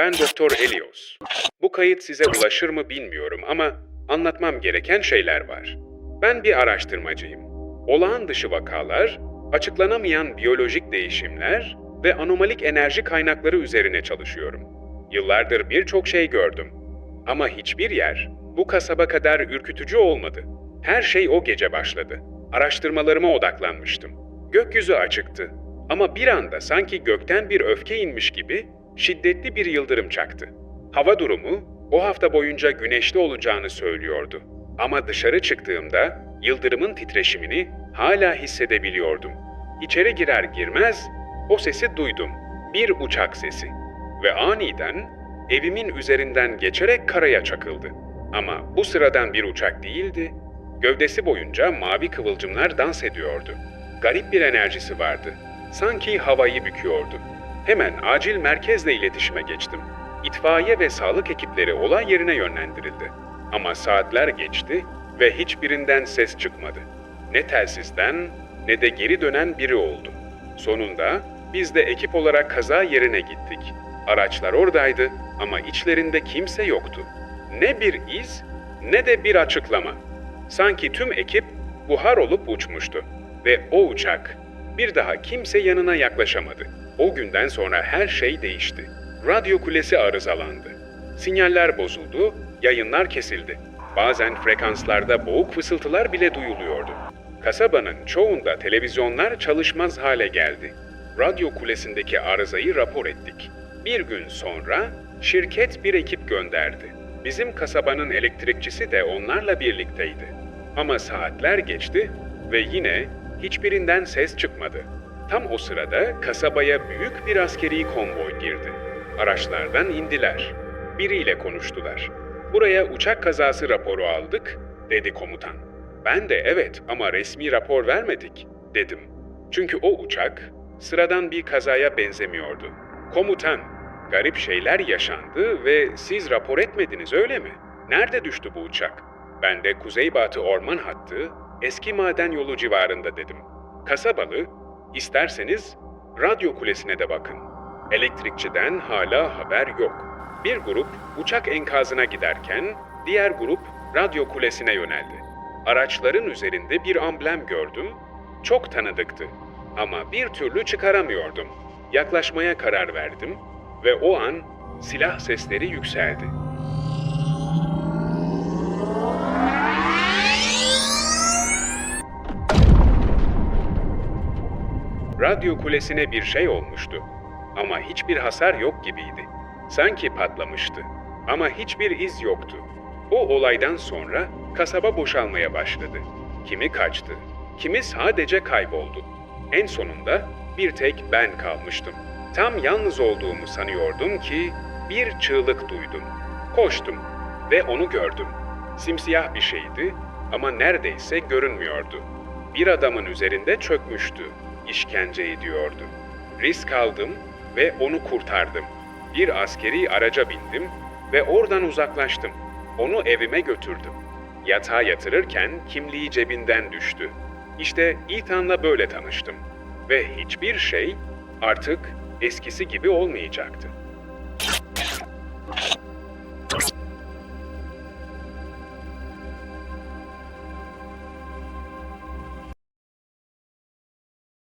Ben Doktor Elios. Bu kayıt size ulaşır mı bilmiyorum ama anlatmam gereken şeyler var. Ben bir araştırmacıyım. Olağan dışı vakalar, açıklanamayan biyolojik değişimler ve anomalik enerji kaynakları üzerine çalışıyorum. Yıllardır birçok şey gördüm. Ama hiçbir yer bu kasaba kadar ürkütücü olmadı. Her şey o gece başladı. Araştırmalarıma odaklanmıştım. Gökyüzü açıktı. Ama bir anda sanki gökten bir öfke inmiş gibi şiddetli bir yıldırım çaktı. Hava durumu o hafta boyunca güneşli olacağını söylüyordu. Ama dışarı çıktığımda yıldırımın titreşimini hala hissedebiliyordum. İçeri girer girmez o sesi duydum. Bir uçak sesi. Ve aniden evimin üzerinden geçerek karaya çakıldı. Ama bu sıradan bir uçak değildi. Gövdesi boyunca mavi kıvılcımlar dans ediyordu. Garip bir enerjisi vardı. Sanki havayı büküyordu. Hemen acil merkezle iletişime geçtim. İtfaiye ve sağlık ekipleri olay yerine yönlendirildi. Ama saatler geçti ve hiçbirinden ses çıkmadı. Ne telsizden ne de geri dönen biri oldu. Sonunda biz de ekip olarak kaza yerine gittik. Araçlar oradaydı ama içlerinde kimse yoktu. Ne bir iz ne de bir açıklama. Sanki tüm ekip buhar olup uçmuştu ve o uçak bir daha kimse yanına yaklaşamadı. O günden sonra her şey değişti. Radyo kulesi arızalandı. Sinyaller bozuldu, yayınlar kesildi. Bazen frekanslarda boğuk fısıltılar bile duyuluyordu. Kasabanın çoğunda televizyonlar çalışmaz hale geldi. Radyo kulesindeki arızayı rapor ettik. Bir gün sonra şirket bir ekip gönderdi. Bizim kasabanın elektrikçisi de onlarla birlikteydi. Ama saatler geçti ve yine hiçbirinden ses çıkmadı. Tam o sırada kasabaya büyük bir askeri konvoy girdi. Araçlardan indiler. Biriyle konuştular. Buraya uçak kazası raporu aldık, dedi komutan. Ben de evet ama resmi rapor vermedik, dedim. Çünkü o uçak sıradan bir kazaya benzemiyordu. Komutan, garip şeyler yaşandı ve siz rapor etmediniz öyle mi? Nerede düştü bu uçak? Ben de Kuzeybatı Orman Hattı, eski maden yolu civarında dedim. Kasabalı, isterseniz radyo kulesine de bakın. Elektrikçiden hala haber yok. Bir grup uçak enkazına giderken diğer grup radyo kulesine yöneldi. Araçların üzerinde bir amblem gördüm. Çok tanıdıktı ama bir türlü çıkaramıyordum. Yaklaşmaya karar verdim ve o an silah sesleri yükseldi. Radyo kulesine bir şey olmuştu. Ama hiçbir hasar yok gibiydi. Sanki patlamıştı. Ama hiçbir iz yoktu. O olaydan sonra kasaba boşalmaya başladı. Kimi kaçtı, kimi sadece kayboldu. En sonunda bir tek ben kalmıştım. Tam yalnız olduğumu sanıyordum ki bir çığlık duydum. Koştum ve onu gördüm. Simsiyah bir şeydi ama neredeyse görünmüyordu. Bir adamın üzerinde çökmüştü. İşkence ediyordu. Risk aldım ve onu kurtardım. Bir askeri araca bindim ve oradan uzaklaştım. Onu evime götürdüm. Yatağa yatırırken kimliği cebinden düştü. İşte Ethan'la böyle tanıştım. Ve hiçbir şey artık eskisi gibi olmayacaktı.